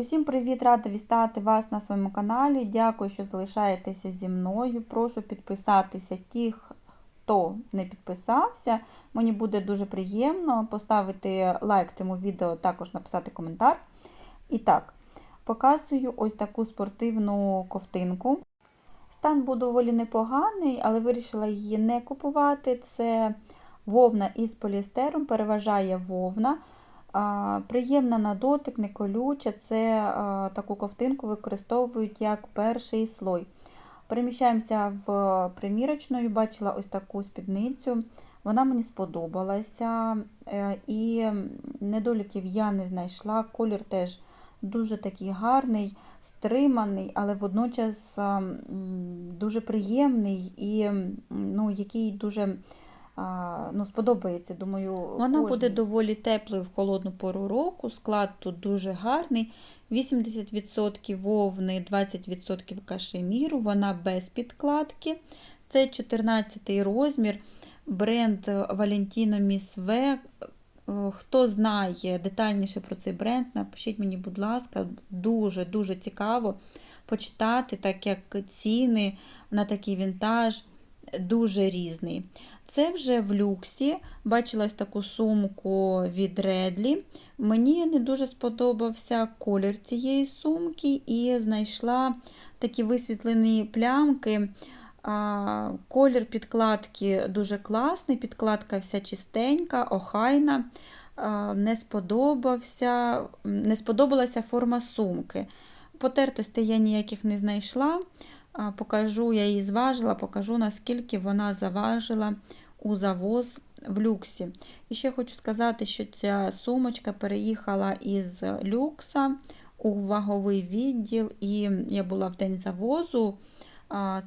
Усім привіт! Рада вітати вас на своєму каналі. Дякую, що залишаєтеся зі мною. Прошу підписатися ті, хто не підписався. Мені буде дуже приємно поставити лайк цьому відео, також написати коментар. І так, показую ось таку спортивну ковтинку. Стан був доволі непоганий, але вирішила її не купувати. Це вовна із поліестером, переважає вовна. Приємна на дотик, не колюча. Це таку ковтинку використовують як перший слой. Переміщаємося в примірочну, бачила ось таку спідницю. Вона мені сподобалася. Е, і недоліків я не знайшла. Колір теж дуже такий гарний, стриманий, але водночас дуже приємний і ну, який дуже ну, сподобається. Думаю, Вона кожній. буде доволі теплою в холодну пору року. Склад тут дуже гарний. 80% вовни, 20% кашеміру, вона без підкладки. Це 14 розмір, бренд Valentino Miss V. Хто знає детальніше про цей бренд, напишіть мені, будь ласка, дуже-дуже цікаво почитати, так як ціни на такий вінтаж дуже різний. Це вже в люксі. Бачила ось таку сумку від Редлі. Мені не дуже сподобався колір цієї сумки, і знайшла такі висвітлені плямки. Колір підкладки дуже класний, підкладка вся чистенька, охайна. Не сподобався, не сподобалася форма сумки. Потертостей я ніяких не знайшла. Покажу, я її зважила, покажу, наскільки вона заважила у завоз в люксі. І ще хочу сказати, що ця сумочка переїхала із люкса у ваговий відділ, і я була в день завозу,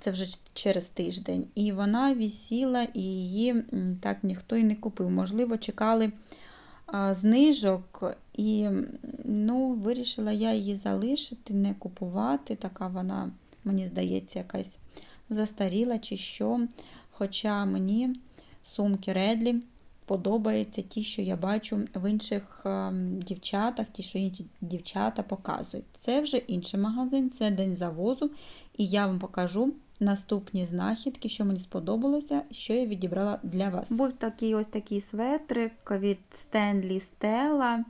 це вже через тиждень, і вона вісіла, і її так ніхто і не купив. Можливо, чекали знижок, і ну, вирішила я її залишити, не купувати. Така вона, мені здається, якась застаріла чи що. Хоча мені сумки Редлі подобаються ті, що я бачу в інших дівчатах, ті, що інші дівчата показують. Це вже інший магазин, це день завозу, і я вам покажу наступні знахідки, що мені сподобалося, що я відібрала для вас. Був такий ось такий светрик від Stanley Stella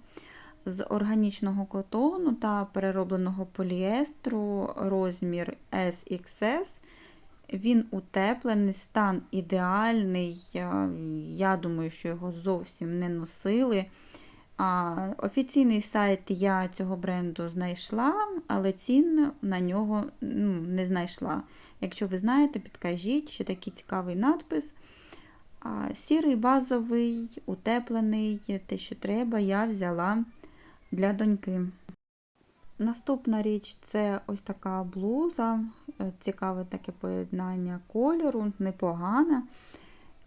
з органічного котону та переробленого поліестру, розмір SXS. Він утеплений, стан ідеальний. Я думаю, що його зовсім не носили. Офіційний сайт я цього бренду знайшла, але цін на нього ну, не знайшла. Якщо ви знаєте, підкажіть, ще такий цікавий надпис. Сірий базовий, утеплений, те, що треба, я взяла для доньки. Наступна річ це ось така блуза, е, цікаве таке поєднання кольору, непогане.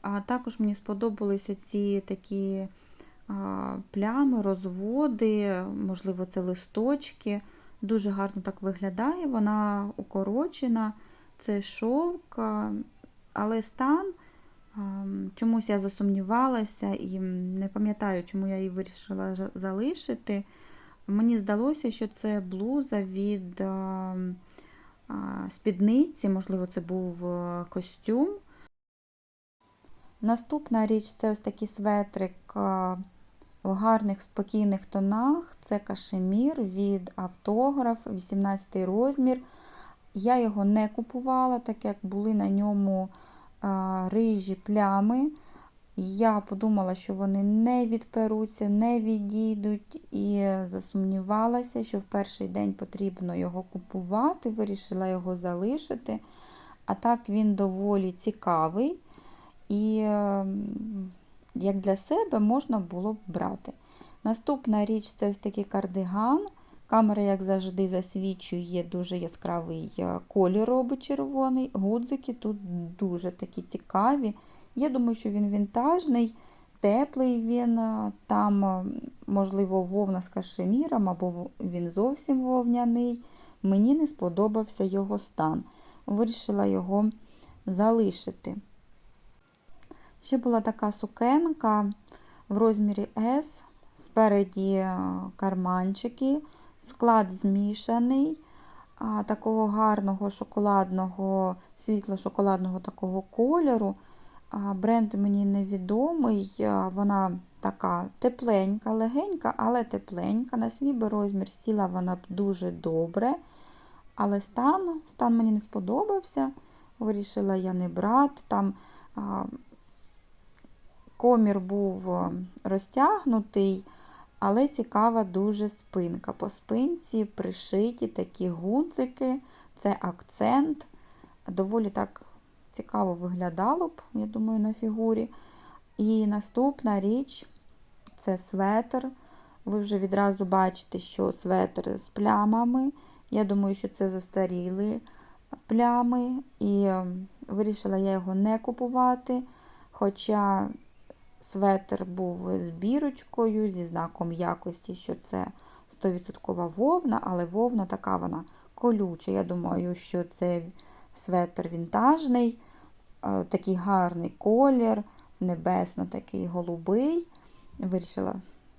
А також мені сподобалися ці такі а, плями, розводи, можливо, це листочки. Дуже гарно так виглядає, вона укорочена, це шовк, але стан. Чомусь я засумнівалася і не пам'ятаю, чому я її вирішила залишити. Мені здалося, що це блуза від спідниці, можливо, це був е, костюм. Наступна річ це ось такий светрик в гарних спокійних тонах. Це кашемір від автограф, 18 розмір. Я його не купувала, так як були на ньому рижі плями. Я подумала, що вони не відперуться, не відійдуть, і засумнівалася, що в перший день потрібно його купувати, вирішила його залишити. А так він доволі цікавий, і, ем, як для себе, можна було б брати. Наступна річ це ось такий кардиган. Камера, як завжди, засвічує дуже яскравий е, колір робить червоний. Гудзики тут дуже такі цікаві. Я думаю, що він вінтажний, теплий він, там, можливо, вовна з кашеміром, або він зовсім вовняний. Мені не сподобався його стан. Вирішила його залишити. Ще була така сукенка в розмірі S, спереді карманчики, Склад змішаний, а, такого гарного шоколадного, світло-шоколадного такого кольору. А, Бренд мені невідомий, а, вона така тепленька, легенька, але тепленька. На свій би розмір сіла вона б дуже добре. Але стан, стан мені не сподобався. Вирішила я не брати. Там а, комір був е, розтягнутий, але цікава дуже спинка. По спинці пришиті такі гудзики, це акцент. Доволі так цікаво виглядало б, я думаю, на фігурі. І наступна річ це светр. Ви вже відразу бачите, що светр з плямами. Я думаю, що це застаріли плями. І ем, вирішила я його не купувати. Хоча светр був з бірочкою, зі знаком якості, що це 100% вовна, але вовна така вона колюча. Я думаю, що це светр вінтажний, е, такий гарний колір, небесно такий голубий. Вирішила,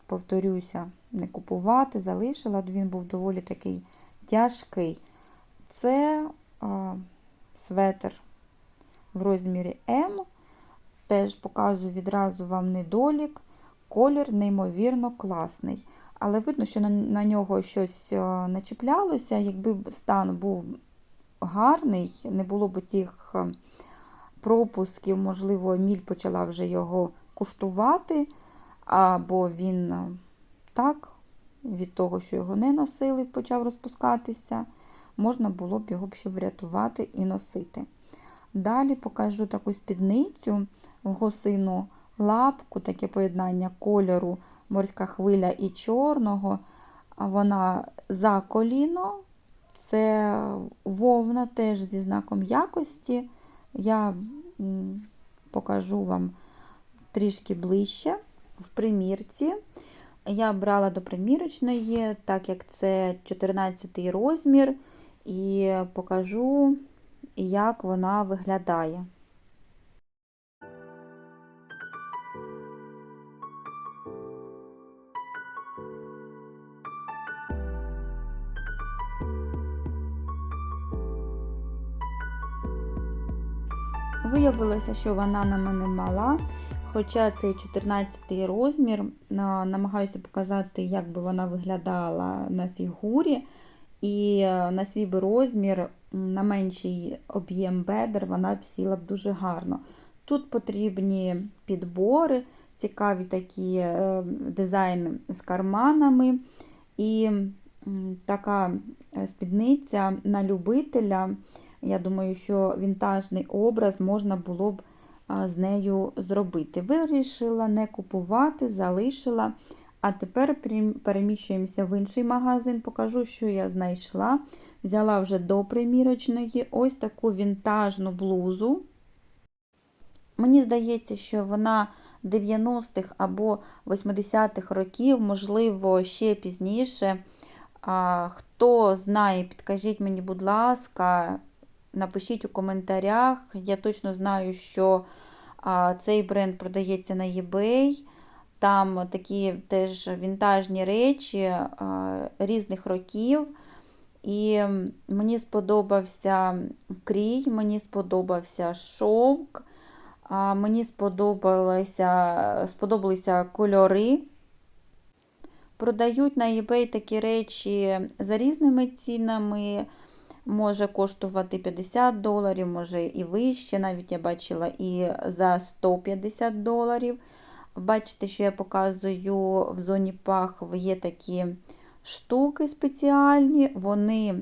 повторюся, не купувати, залишила, він був доволі такий тяжкий. Це а, светр в розмірі М. Теж показую відразу вам недолік. Колір неймовірно класний. Але видно, що на, на нього щось а, начіплялося. Якби стан був гарний, не було б цих пропусків, можливо, Міль почала вже його куштувати, або він так, від того, що його не носили, почав розпускатися, можна було б його б ще врятувати і носити. Далі покажу таку спідницю гусину лапку, таке поєднання кольору морська хвиля і чорного. Вона за коліно, це вовна теж зі знаком якості. Я покажу вам трішки ближче в примірці. Я брала до примірочної, так як це 14 розмір, і покажу, як вона виглядає. Виявилося, що вона на мене мала, хоча цей 14 розмір, намагаюся показати, як би вона виглядала на фігурі. І е, на свій розмір, менший об'єм бедер, вона б сіла б дуже гарно. Тут потрібні підбори, цікаві такі е, дизайн з карманами. І така е, спідниця на любителя. Я думаю, що вінтажний образ можна було б з нею зробити. Вирішила не купувати, залишила. А тепер переміщуємося в інший магазин, покажу, що я знайшла. Взяла вже до примірочної ось таку вінтажну блузу. Мені здається, що вона 90-х або 80-х років, можливо, ще пізніше. Хто знає, підкажіть мені, будь ласка, напишіть у коментарях. Я точно знаю, що цей бренд продається на eBay. Там такі теж вінтажні речі різних років. І мені сподобався крій, мені сподобався шовк, мені сподобалися, сподобалися кольори. Продають на eBay такі речі за різними цінами може коштувати 50 доларів, може і вище. Навіть я бачила і за 150 доларів. Бачите, що я показую в зоні пахв є такі штуки спеціальні, вони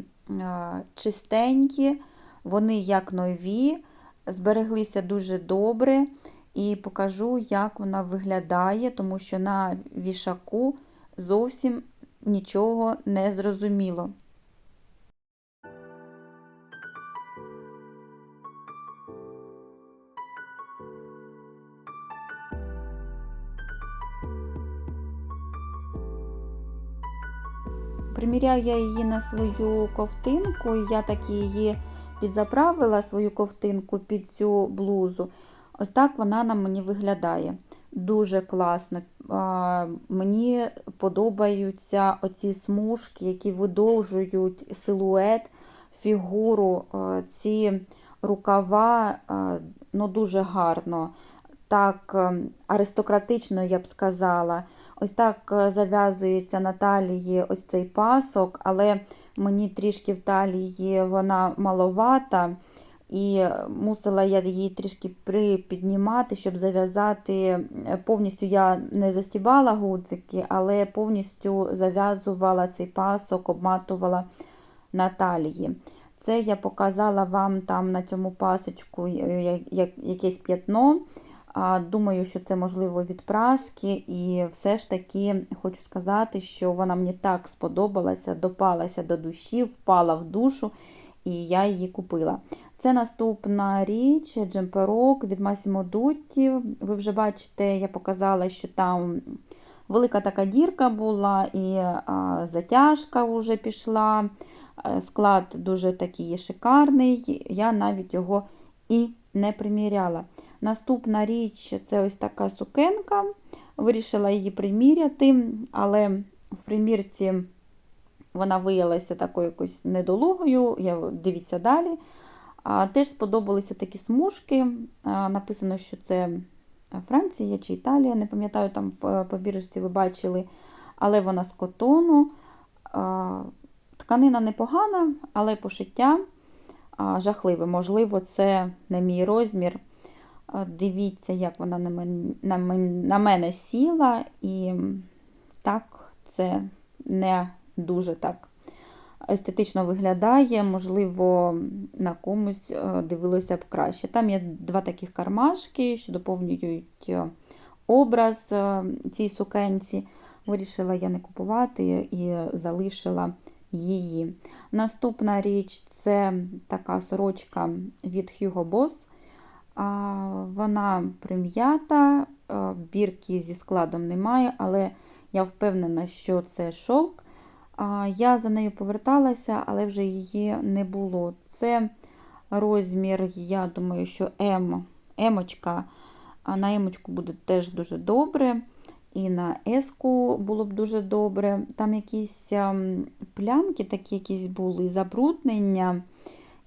чистенькі, вони як нові, збереглися дуже добре. І покажу, як вона виглядає, тому що на вішаку зовсім нічого не зрозуміло. Приміряю я її на свою ковтинку, я так її підзаправила свою ковтинку під цю блузу. Ось так вона на мені виглядає. Дуже класно. мені подобаються оці смужки, які видовжують силует, фігуру, ці рукава ну, дуже гарно, так е, аристократично, я б сказала. Ось так е, зав'язується на талії ось цей пасок, але мені трішки в талії вона маловата. І мусила я її трішки припіднімати, щоб зав'язати. Повністю я не застібала гудзики, але повністю зав'язувала цей пасок, обматувала на талії. Це я показала вам там на цьому пасочку е, якесь п'ятно. Думаю, що це можливо від праски, і все ж таки хочу сказати, що вона мені так сподобалася, допалася до душі, впала в душу, і я її купила. Це наступна річ, джемперок від Massimo Dutti. Ви вже бачите, я показала, що там велика така дірка була, і затяжка вже пішла. Е, склад дуже такий шикарний, я навіть його і не приміряла. Наступна річ це ось така сукенка. Вирішила її приміряти, але в примірці вона виявилася такою якось недолугою, я, дивіться далі. А, Теж сподобалися такі смужки. А, Написано, що це Франція чи Італія, не пам'ятаю, там по біржці ви бачили, але вона з котону. А, Тканина непогана, але пошиття а, жахливе. Можливо, це не мій розмір. Дивіться, як вона на мене, на мене, на мене сіла, і так, це не дуже так естетично виглядає, можливо, на комусь е, дивилося б краще. Там є два таких кармашки, що доповнюють е, образ е, цій сукенці. Вирішила я не купувати і залишила її. Наступна річ це така сорочка від Hugo Boss. Вона прим'ята, бірки зі складом немає, але я впевнена, що це шовк. Я за нею поверталася, але вже її не було. Це розмір, я думаю, що М, емочка, на емочку буде теж дуже добре. І на еску було б дуже добре. Там якісь ем, плямки такі якісь були, забруднення.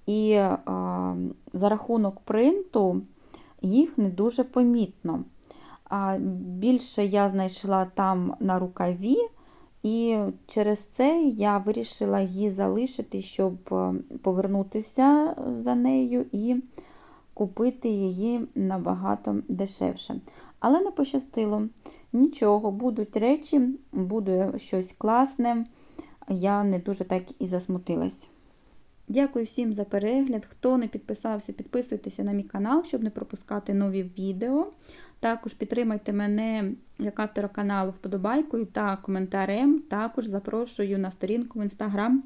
І а, за рахунок принту їх не дуже помітно. А Більше я знайшла там на рукаві, і через це я вирішила її залишити, щоб е, повернутися за нею і купити її набагато дешевше. Але не пощастило. Нічого, будуть речі, буде щось класне. Я не дуже так і засмутилась. Дякую всім за перегляд. Хто не підписався, підписуйтеся на мій канал, щоб не пропускати нові відео. Також підтримайте мене як автора каналу вподобайкою та коментарем. Також запрошую на сторінку в інстаграм.